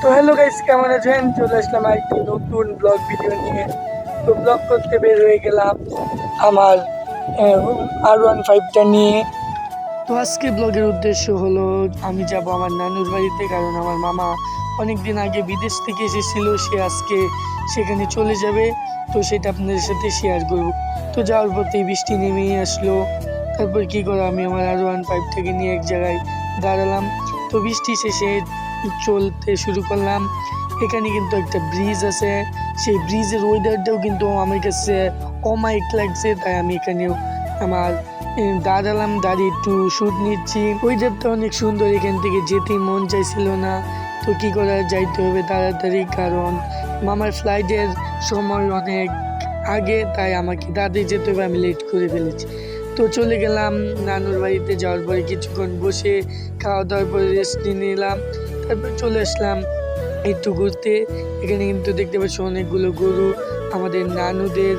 তো hello guys কেমন আছেন? চলে আসলাম আরেকটি নতুন ব্লগ ভিডিও নিয়ে। তো ব্লগ করতে বের হয়ে গেলাম আমার আর ওয়ান ফাইভটা নিয়ে। তো আজকে ব্লগের উদ্দেশ্য হলো, আমি যাব আমার নানুর বাড়িতে, কারণ আমার মামা অনেক দিন আগে বিদেশ থেকে এসেছিল, সে আজকে সেখানে চলে যাবে। তো সেটা আপনাদের সাথে শেয়ার করব। তো যাওয়ার পথেই বৃষ্টি নেমেই আসলো। তারপর কী করে, আমি আমার আর ওয়ান ফাইভটাকে নিয়ে এক জায়গায় দাঁড়ালাম। তো বৃষ্টি শেষে চলতে শুরু করলাম। এখানে কিন্তু একটা ব্রিজ আছে। সেই ব্রিজের ওয়েদারটাও কিন্তু আমার কাছে অমাইক লাগছে, তাই আমি এখানেও আমার দাঁড়ালাম, দাঁড়িয়ে একটু শ্যুট নিচ্ছি। ওয়েদারটা অনেক সুন্দর, এখান থেকে যেতেই মন চাইছিল না। তো কী করা যাইতে হবে তাড়াতাড়ি, কারণ মামার ফ্লাইটের সময় অনেক আগে, তাই আমাকে দাঁড়িয়ে যেতে হবে, আমি লেট করে ফেলেছি। তো চলে গেলাম নানুর বাড়িতে, যাওয়ার পরে কিছুক্ষণ বসে খাওয়া দাওয়ার পরে রেস্ট নিয়ে নিলাম, তারপর চলে আসলাম একটু ঘুরতে। এখানে কিন্তু দেখতে পাচ্ছি অনেকগুলো গরু, আমাদের নানুদের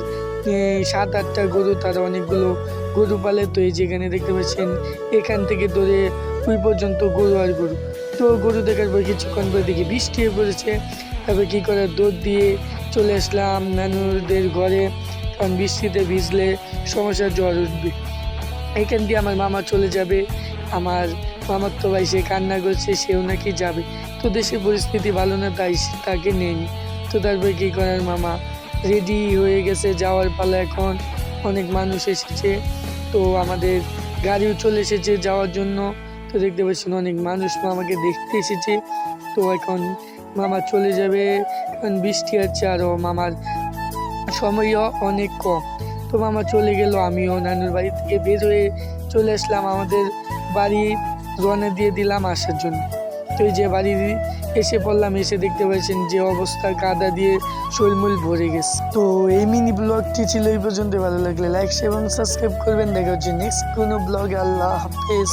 সাত, আটটা গরু, তারা অনেকগুলো গরু পালে। তো এই যেখানে দেখতে পাচ্ছেন, এখান থেকে ধরে ওই পর্যন্ত গরু আর গরু। তো গরু দেখার পর কিছুক্ষণ পরে দেখি বৃষ্টি হয়ে পড়েছে। তারপর কী করে দৌড় দিয়ে চলে আসলাম নানুদের ঘরে। কারণ বৃষ্টিতে ভিজলে সমস্যা জ্বর উঠবে। এখান দিয়ে আমার মামা চলে যাবে। আমার মামার তো ভাই সে কান্না করছে, সেও নাকি যাবে। তো দেশের পরিস্থিতি ভালো না, তাই তাকে নেই তো তারপরে কী করার মামা? রেডি হয়ে গেছে যাওয়ার পালা এখন। অনেক মানুষ এসেছে। তো আমাদের গাড়িও চলে এসেছে যাওয়ার জন্য। তো দেখতে পাচ্ছেন অনেক মানুষ মামাকে দেখতে এসেছে। তো এখন মামা চলে যাবে। কারণ বৃষ্টি হচ্ছে আরও মামার সময়ও অনেক কম। তো মামা চলে গেল, আমিও নানুর বাড়ি থেকে বের হয়ে চলে আসলাম আমাদের বাড়ি রওনা দিয়ে দিলাম আসার জন্য। তো এই যে বাড়ি এসে পড়লাম, এসে দেখতে পাচ্ছেন যে অবস্থা, কাদা দিয়ে শোলমুল ভরে গেছে। তো এই মিনি ব্লগটি ছিল এই পর্যন্ত। ভালো লাগলে লাইক এবং সাবস্ক্রাইব করবেন। দেখা হচ্ছে নেক্সট কোনো ব্লগে। আল্লাহ হাফেজ।